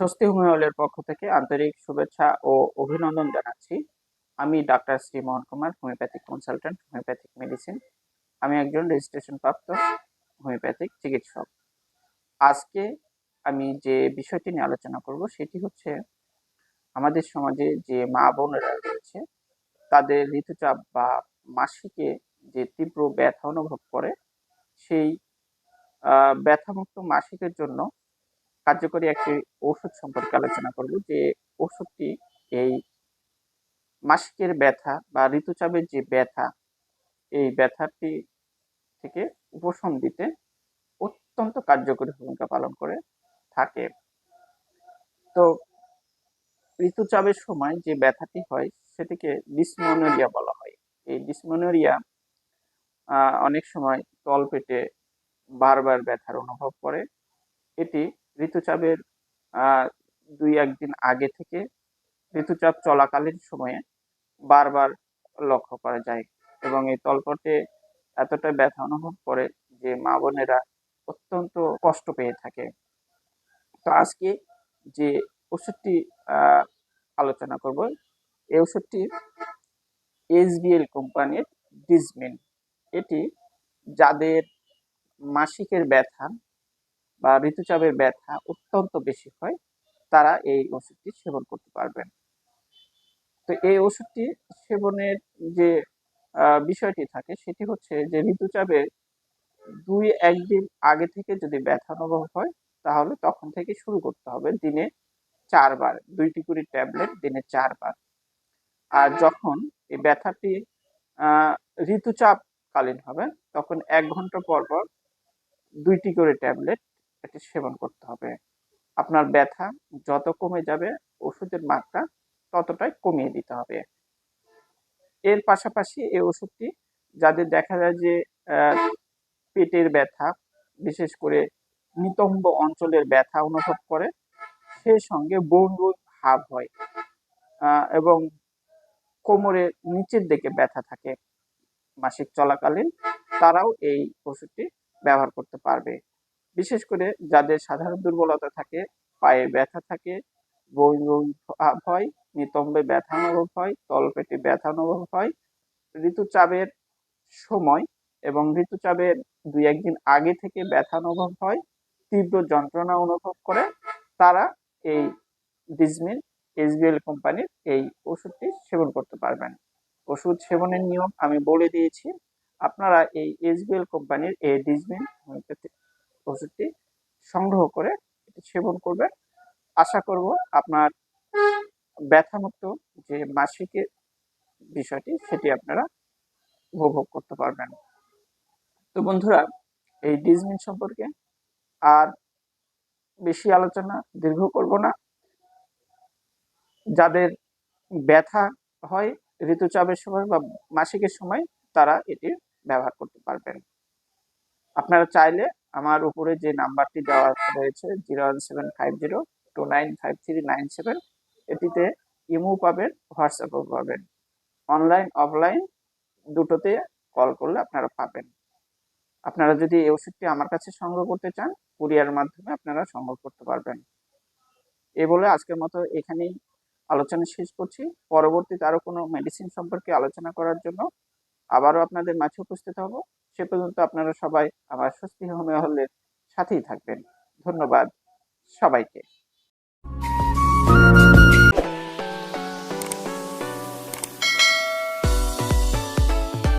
স্বস্তি হোমিওলের পক্ষ থেকে আন্তরিক শুভেচ্ছা ও অভিনন্দন জানাচ্ছি। আমি doctor Shri Mohan Kumar, homeopathic consultant homeopathic medicine. আমি একজন রেজিস্ট্রেশন প্রাপ্ত হোমিওপ্যাথিক চিকিৎসক। আজকে আমি যে বিষয়টি নিয়ে আলোচনা করব সেটি হচ্ছে, আমাদের সমাজে যে মা বোনেরা রয়েছে, তাদের ঋতুচাপ বা মাসিকে যে তীব্র ব্যথা অনুভব করে, সেই ব্যথামুক্ত মাসিকের জন্য কার্যকরী একটি ওষুধ সম্পর্কে আলোচনা করব যে ওষুধটি এই মাসিকের ব্যথা বা ঋতুচাপের যে ব্যথা, এই ব্যথাটি থেকে উপশম দিতে অত্যন্ত কার্যকরী ভূমিকা পালন করে থাকে। তো ঋতুচাপের সময় যে ব্যথাটি হয় সেটিকে ডিসমোনোরিয়া বলা হয়। এই ডিসমোনোরিয়া অনেক সময় তলপেটে বারবার ব্যথার অনুভব করে। এটি ঋতুচাপের দুই একদিন আগে থেকে ঋতুচাপ চলাকালীন সময়ে বারবার লক্ষ্য করা যায় এবং এই তলপটে এতটা ব্যথা অনুভব করে যে মা বোনেরা অত্যন্ত কষ্ট পেয়ে থাকে। তো আজকে যে ওষুধটি আলোচনা করব এই ওষুধটি এসবিএল কোম্পানির ডিসমিন। এটি যাদের মাসিকের ব্যথা বা ঋতুচাপের ব্যথা অত্যন্ত বেশি হয়, তারা এই ওষুধটি সেবন করতে পারবেন। তো এই ওষুধটি সেবনের যে বিষয়টি থাকে সেটি হচ্ছে যে ঋতুচাপের দুই, একদিন আগে থেকে যদি ব্যথা অনুভব হয়, তাহলে তখন থেকে শুরু করতে হবে দিনে চারবার দুইটি করে ট্যাবলেট দিনে চারবার। আর যখন এই ব্যথাটি ঋতুচাপকালীন হবে, তখন এক ঘণ্টা পর পর দুইটি করে ট্যাবলেট এটি সেবন করতে হবে। আপনার ব্যথা যত কমে যাবে, ওষুধের মাত্রা ততটাই কমিয়ে দিতে হবে। এর পাশাপাশি এই ওষুধটি যাদের দেখা যায় যে পেটের ব্যথা, বিশেষ করে নিতম্ব অঞ্চলের ব্যথা অনুভব করে সেই সঙ্গে বোন ভাব হয় এবং কোমরের নিচের দিকে ব্যথা থাকে। মাসিক চলাকালীন তারাও এই ওষুধটি ব্যবহার করতে পারবে। বিশেষ করে যাদের সাধারণ দুর্বলতা থাকে, পায়ে ব্যথা থাকে, বমি বমি ভাব হয়, নিতম্বে ব্যথা অনুভব হয়, তলপেটে ব্যথা অনুভব হয়, ঋতুচাপের সময় এবং ঋতুচাপের দুই একদিন আগে থেকে ব্যথা অনুভব হয়, তীব্র যন্ত্রণা অনুভব করে, তারা এই ডিজমিন এসবিএল কোম্পানির এই ওষুধটি সেবন করতে পারবেন। ওষুধ সেবনের নিয়ম আমি বলে দিয়েছি, আপনারা এই এসবিএল কোম্পানির এই ডিজমিন ওষুধটি সংগ্রহ করে এটি সেবন করবেন। আশা করব আপনার ব্যথামুক্ত যে মাসিকের বিষয়টি সেটি আপনারা উপভোগ করতে পারবেন। তো বন্ধুরা, এই ডিজমিন সম্পর্কে আর বেশি আলোচনা দীর্ঘ করব না। যাদের ব্যথা হয়, ঋতুচাপের সময় বা মাসিকের সময় তারা এটি ব্যবহার করতে পারবেন। আপনারা চাইলে আমার উপরে যে নাম্বারটি দেওয়া রয়েছে zero one seven five zero two nine five three nine seven, এটিতে ইমো পাবেন, হোয়াটসঅ্যাপও পাবেন। অনলাইন, অফলাইন দুটোতে কল করলে আপনারা পাবেন। আপনারা যদি এই ওষুধটি আমার কাছে সংগ্রহ করতে চান, কুরিয়ার মাধ্যমে আপনারা সংগ্রহ করতে পারবেন। এ বলে আজকের মতো এখানেই আলোচনা শেষ করছি। পরবর্তীতে আরও কোনো মেডিসিন সম্পর্কে আলোচনা করার জন্য আবারও আপনাদের মাঝে উপস্থিত হব। সে পর্যন্ত আপনারা সবাই আমার স্বস্তি হোমিও হলের সাথেই থাকবেন। ধন্যবাদ সবাইকে।